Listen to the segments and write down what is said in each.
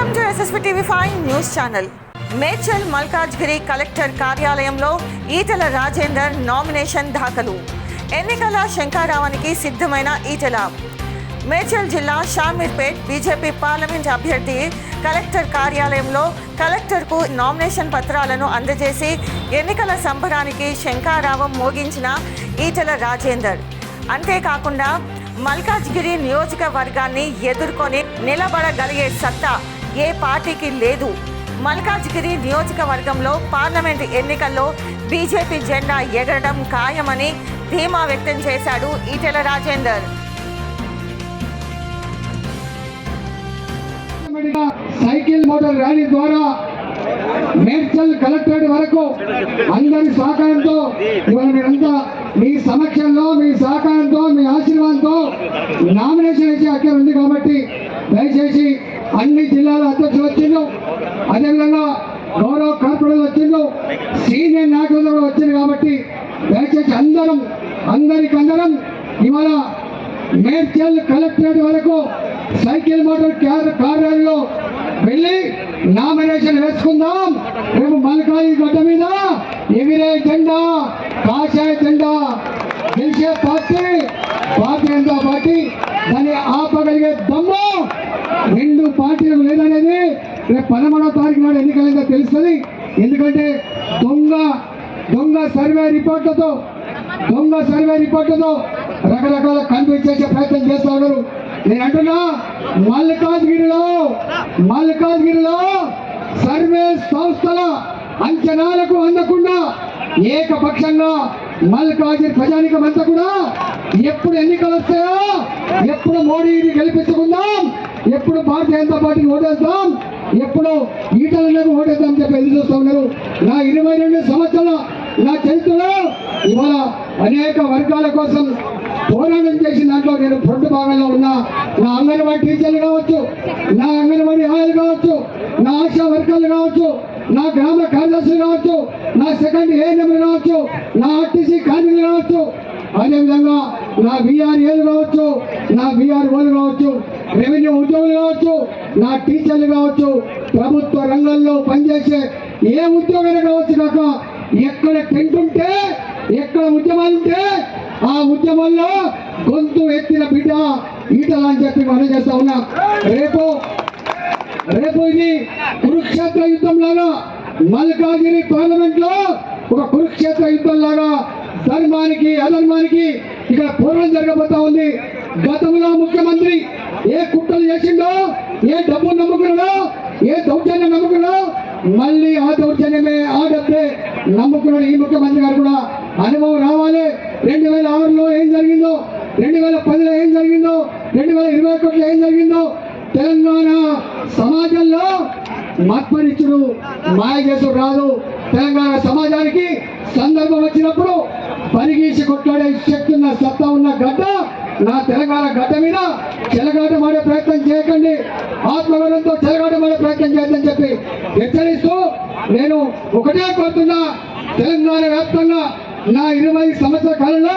Welcome to SSP TV five news channel. Medchal Malkajgiri collector కార్యాలయంలో Etela Rajender nomination దాఖలు. ఎన్నికల శంకారావానికి సిద్ధమైన ఈటల. మేడ్చల్ జిల్లా షామీర్పేట్ బీజేపీ పార్లమెంట్ అభ్యర్థి కలెక్టర్ కార్యాలయంలో కలెక్టర్కు నామినేషన్ పత్రాలను అందజేసి ఎన్నికల సంబరానికి శంకారావం మోగించిన ఈటెల రాజేందర్. అంతేకాకుండా మల్కాజ్గిరి నియోజకవర్గాన్ని ఎదుర్కొని నిలబడగలిగే సత్తా ఏ పార్టీకి లేదు. మల్కాజ్గిరి నియోజకవర్గంలో పార్లమెంట్ ఎన్నికల్లో బీజేపీ జెండా ఎగరడం ఖాయమని ధీమా వ్యక్తం చేశాడు Etela Rajender. Cycle motor rally ద్వారా మేడ్చల్ కలెక్టరేట్ వరకు అందరి సహకారంతో ఇవాళ మీరంతా మీ సమక్షంలో మీ సహకారంతో మీ ఆశీర్వాదంతో నామినేషన్ వేసే అక్కడ ఉంది కాబట్టి దయచేసి అన్ని జిల్లాల అధ్యక్షులు వచ్చిండు అదేవిధంగా గౌరవ కార్పొరేటర్లు వచ్చిండు సీనియర్ నాయకులు కూడా వచ్చింది కాబట్టి దయచేసి అందరం అందరికందరం ఇవాళ మేడ్చల్ కలెక్టరేట్ వరకు సైకిల్ మోటార్ కార్యాలయంలో వెళ్ళి నామినేషన్ వేసుకుందాం. రేపు మల్కాయి గడ్డ మీద ఎగిరే జెండా కాషాయ జెండా. గెలిచే పార్టీ భారతీయ జనతా పార్టీ దాన్ని ఆపగలిగే దమ్ము రెండు పార్టీలకు లేదనేది రేపు పదమూడవ తారీఖు నాడు ఎన్నికలైందో తెలుస్తుంది. ఎందుకంటే దొంగ దొంగ సర్వే రిపోర్ట్లతో దొంగ సర్వే రిపోర్టుతో రకరకాల కన్ఫ్యూజ్ చేసే ప్రయత్నం చేస్తా ఉన్నారు నేను అంటున్నా మల్కాజ్గిరిలో మల్కాజ్గిరిలో సర్వే సంస్థల అంచనాలకు అందకుండా ఏకపక్షంగా మల్కాజ్గిరి ప్రజానికం అంతా కూడా ఎప్పుడు ఎన్నికలు వస్తాయో ఎప్పుడు మోడీని గెలిపించుకుందాం ఎప్పుడు భారతీయ జనతా పార్టీని ఓటేస్తాం ఎప్పుడు ఈటలకు ఓటేద్దాం చెప్పి ఎదురు చూస్తా ఉన్నారు. నా ఇరవై రెండు సంవత్సరాల నా చరిత్రలో ఇవాళ అనేక వర్గాల కోసం పోరాటం చేసిన దాంట్లో నేను ఫ్రంట్ భాగంలో ఉన్నా. నా అంగన్వాడీ టీచర్లు కావచ్చు నా అంగన్వాడీ ఆయాలు కావచ్చు నా ఆశా వర్కర్లు కావచ్చు నా గ్రామ కార్యదర్శులు కావచ్చు నా సెకండ్ ఏఎన్ఎంలు కావచ్చు నా ఆర్టీసీ కార్మికులు కావచ్చు. అదేవిధంగా నా బీఆర్ఏలు కావచ్చు నా బీఆర్ఓలు కావచ్చు రెవెన్యూ ఉద్యోగులు కావచ్చు నా టీచర్లు కావచ్చు ప్రభుత్వ రంగంలో పనిచేసే ఏ ఉద్యోగాలు కావచ్చు కాక ఎక్కడ టెంట్ ఉంటే ఎక్కడ ఉద్యమాలు ఉంటే ఉద్యమంలో గొంతు ఎత్తిన బిడ్డ ఈటల అని చెప్పి మనం చేస్తా ఉన్నా. రేపు రేపు ఇది కురుక్షేత్ర యుద్ధం లాగా మల్కాగిరి పార్లమెంట్లో ఒక కురుక్షేత్ర యుద్ధం లాగా ధర్మానికి అధర్మానికి ఇక్కడ పోరాటం జరగబోతా ఉంది. గతంలో ముఖ్యమంత్రి ఏ కుట్రలు చేసిండో ఏ డబ్బు నమ్ముకున్నాడో ఏ దౌర్జన్యం నమ్ముకున్నాడో మళ్ళీ ఆ దౌర్జన్యమే ఆ డబ్బే నమ్ముకున్నాడు ఈ ముఖ్యమంత్రి గారు కూడా. అనుభవం రావాలి. రెండు వేల ఆరులో ఏం జరిగిందో రెండు వేల పదిలో ఏం జరిగిందో రెండు వేల ఇరవై ఒకటిలో ఏం జరిగిందో తెలంగాణ సమాజంలో మత్పరిచుడు మాయ చేసుడు రాదు. తెలంగాణ సమాజానికి సందర్భం వచ్చినప్పుడు పరిగీసి కొట్లాడే శక్తి ఉన్న సత్తా ఉన్న గడ్డ నా తెలంగాణ గడ్డ మీద చెలగాటమాడే ప్రయత్నం చేయకండి. ఆత్మగౌరవంతో చెలగాటమాడే ప్రయత్నం చేయొద్దని చెప్పి హెచ్చరిస్తూ నేను ఒకటే కోరుతున్నా తెలంగాణ వ్యాప్తంగా నా ఇరవై సంవత్సరాల కాలంలో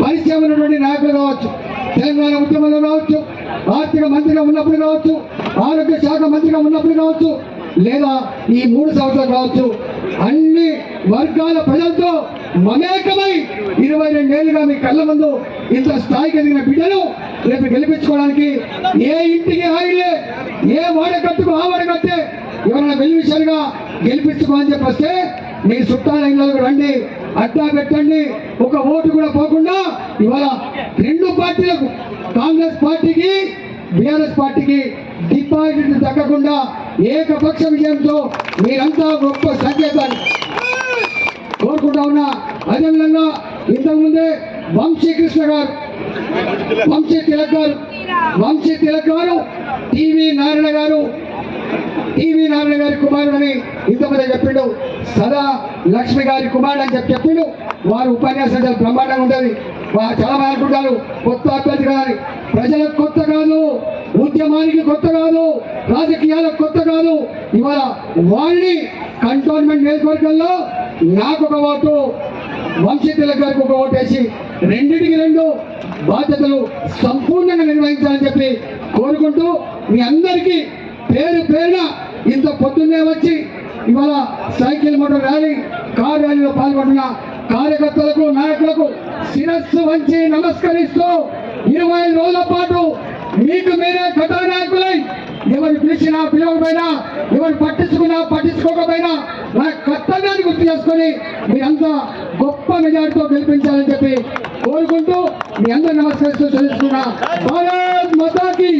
పరిచయం ఉన్నటువంటి నాయకులు కావచ్చు తెలంగాణ ఉద్యమంలో కావచ్చు ఆర్థిక మంత్రిగా ఉన్నప్పుడు కావచ్చు ఆరోగ్య శాఖ మంత్రిగా ఉన్నప్పుడు కావచ్చు లేదా ఈ మూడు సంవత్సరాలు కావచ్చు అన్ని వర్గాల ప్రజలతో మమేకమై ఇరవై రెండేళ్ళుగా మీ కళ్ళ ముందు ఇంత స్థాయికి ఎదిగిన బిడ్డను రేపు గెలిపించుకోవడానికి ఏ ఇంటికి ఆయిలే ఏ వాడకట్టుకు ఆ వాడకట్టే ఎవరైనా వెల్విషన్గా గెలిపించుకోమని చెప్పి వస్తే మీ చుట్టాల రండి అడ్డా పెట్టండి ఒక ఓటు కూడా పోకుండా ఇవాళ రెండు పార్టీలకు కాంగ్రెస్ పార్టీకి బీఆర్ఎస్ పార్టీకి డిపాజిట్ తగ్గకుండా ఏకపక్ష విజయంతో మీరంతా గొప్ప సంకేతాన్ని కోరుకుంటా ఉన్నా. అదేవిధంగా ఇంతకుముందే వంశీకృష్ణ గారు వంశీ తిలక్ గారు వంశీ తిలక్ గారు టీవీ నారాయణ గారు టీవీ నారాయణ గారి కుమారుడని ఇంతమంది చెప్పిండు. సదా లక్ష్మి గారి కుమారుడు అని చెప్పి చెప్పిండు. వారు ఉపన్యాసం చాలా బ్రహ్మాండంగా ఉంటుంది. చాలా మంది అనుకుంటారు. కొత్త అభ్యర్థి కాదు. ప్రజలకు కొత్త కాదు. ఉద్యమానికి కొత్త కాదు. రాజకీయాలకు కొత్త కాదు. ఇవాళ వారిని కంటోన్మెంట్ నియోజకవర్గంలో నాకు ఒక ఓటు వంశీ తిలక్ గారికి ఒక ఓటు వేసి రెండింటికి రెండు బాధ్యతలు సంపూర్ణంగా నిర్వహించాలని చెప్పి కోరుకుంటూ మీ అందరికీ పేరు పేరున ఇంత పొద్దున్నే వచ్చి ఇవాళ సైకిల్ మోటార్ ర్యాలీ కార్ ర్యాలీలో పాల్గొంటున్న కార్యకర్తలకు నాయకులకు శిరస్సు వంచి నమస్కరిస్తూ ఇరవై రోజుల పాటు మీకు మీరే కథానాయకులు ఎవరు పిలిచినా పిలవకపోయినా ఎవరు పట్టించుకున్నా పట్టించుకోకపోయినా మన కర్తవ్యాన్ని గుర్తు చేసుకొని మీరంతా గొప్ప మెజార్టీతో గెలిపించాలని చెప్పి కోరుకుంటూ మీ అందరూ నమస్కరిస్తూ తెలుసుకున్నా భారత్ మతాకి!